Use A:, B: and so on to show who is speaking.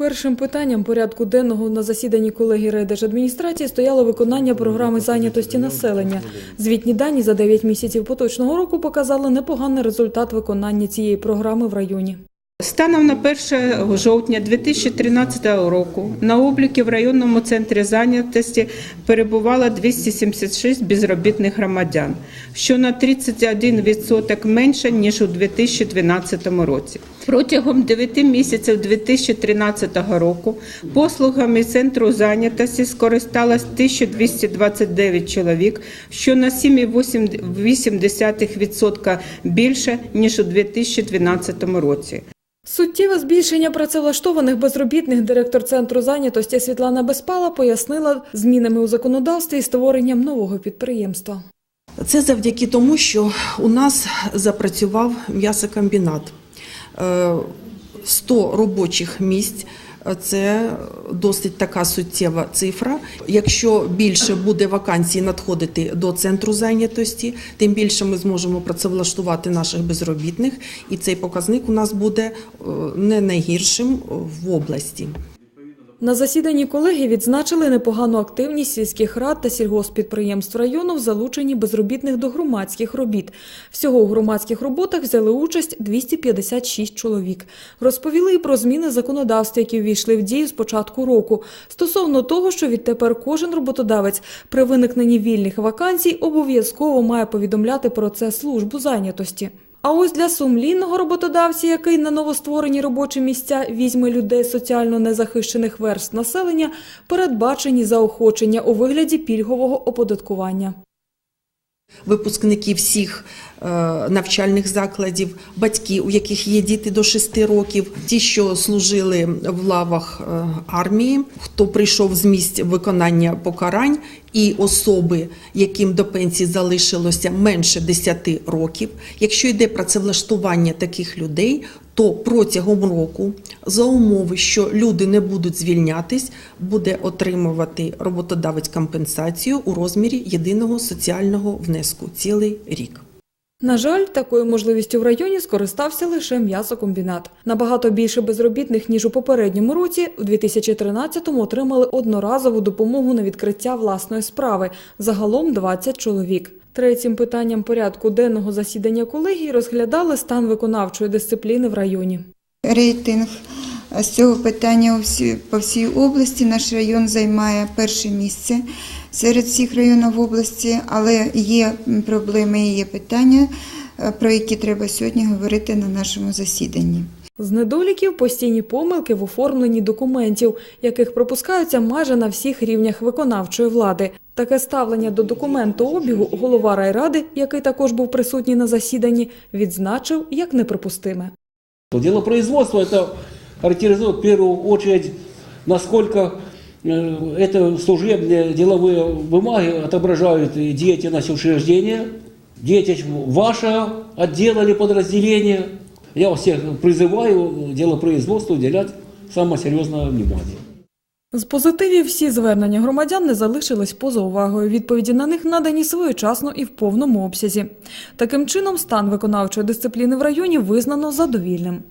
A: Першим питанням порядку денного на засіданні колегії райдержадміністрації стояло виконання програми зайнятості населення. Звітні дані за 9 місяців поточного року показали непоганий результат виконання цієї програми в районі.
B: Станом на 1 жовтня 2013 року на обліки в районному центрі зайнятості перебувало 276 безробітних громадян, що на 31% менше, ніж у 2012 році. Протягом 9 місяців 2013 року послугами центру зайнятості скористалось 1229 чоловік, що на 7,8% більше, ніж у 2012 році.
A: Суттєве збільшення працевлаштованих безробітних директор центру зайнятості Світлана Безпала пояснила змінами у законодавстві і створенням нового підприємства.
C: Це завдяки тому, що у нас запрацював м'ясокомбінат. Е, 100 робочих місць. е, Це досить така суттєва цифра. Якщо більше буде вакансій надходити до центру зайнятості, тим більше ми зможемо працевлаштувати наших безробітних, і цей показник у нас буде е, не найгіршим в області.
A: На засіданні колегії відзначили непогану активність сільських рад та сільгоспідприємств району в залученні безробітних до громадських робіт. Всього у громадських роботах взяли участь 256 чоловік. Розповіли і про зміни законодавства, які ввійшли в дію з початку року. Стосовно того, що відтепер кожен роботодавець при виникненні вільних вакансій обов'язково має повідомляти про це службу зайнятості. А ось для сумлінного роботодавця, який на новостворені робочі місця візьме людей соціально незахищених верств населення, передбачені заохочення у вигляді пільгового оподаткування.
C: випускники всіх е, навчальних закладів, батьки, у яких є діти до 6 років, ті, що служили в лавах е, армії, хто прийшов з місць виконання покарань, і особи, яким до пенсії залишилося менше 10 років. Якщо йде працевлаштування таких людей, то протягом року, за умови, що люди не будуть звільнятись, буде отримувати роботодавець компенсацію у розмірі єдиного соціального внеску цілий рік.
A: На жаль, такою можливістю в районі скористався лише м'ясокомбінат. Набагато більше безробітних, ніж у попередньому році, у 2013-му отримали одноразову допомогу на відкриття власної справи. Загалом 20 чоловік. Третім питанням порядку денного засідання колегії розглядали стан виконавчої дисципліни в районі.
D: рейтинг з цього питання по всій області. Наш район займає перше місце серед всіх районів області, але є проблеми і є питання, е, про які треба сьогодні говорити на нашому засіданні.
A: З недоліків постійні помилки в оформленні документів, яких пропускаються майже на всіх рівнях виконавчої влади. Таке ставлення до документообігу голова райради, який також був присутній на засіданні, відзначив як неприпустиме.
E: Дело производства это характеризует в первую очередь, насколько э, это служебные деловые бумаги отображают и деятельность учреждения, деятельность вашего отдела или подразделения. Я вас всех призываю делопроизводству уделять самое серьезное внимание.
A: З позитивів всі звернення громадян не залишились поза увагою. Відповіді на них надані своєчасно і в повному обсязі. Таким чином, стан виконавчої дисципліни в районі визнано задовільним.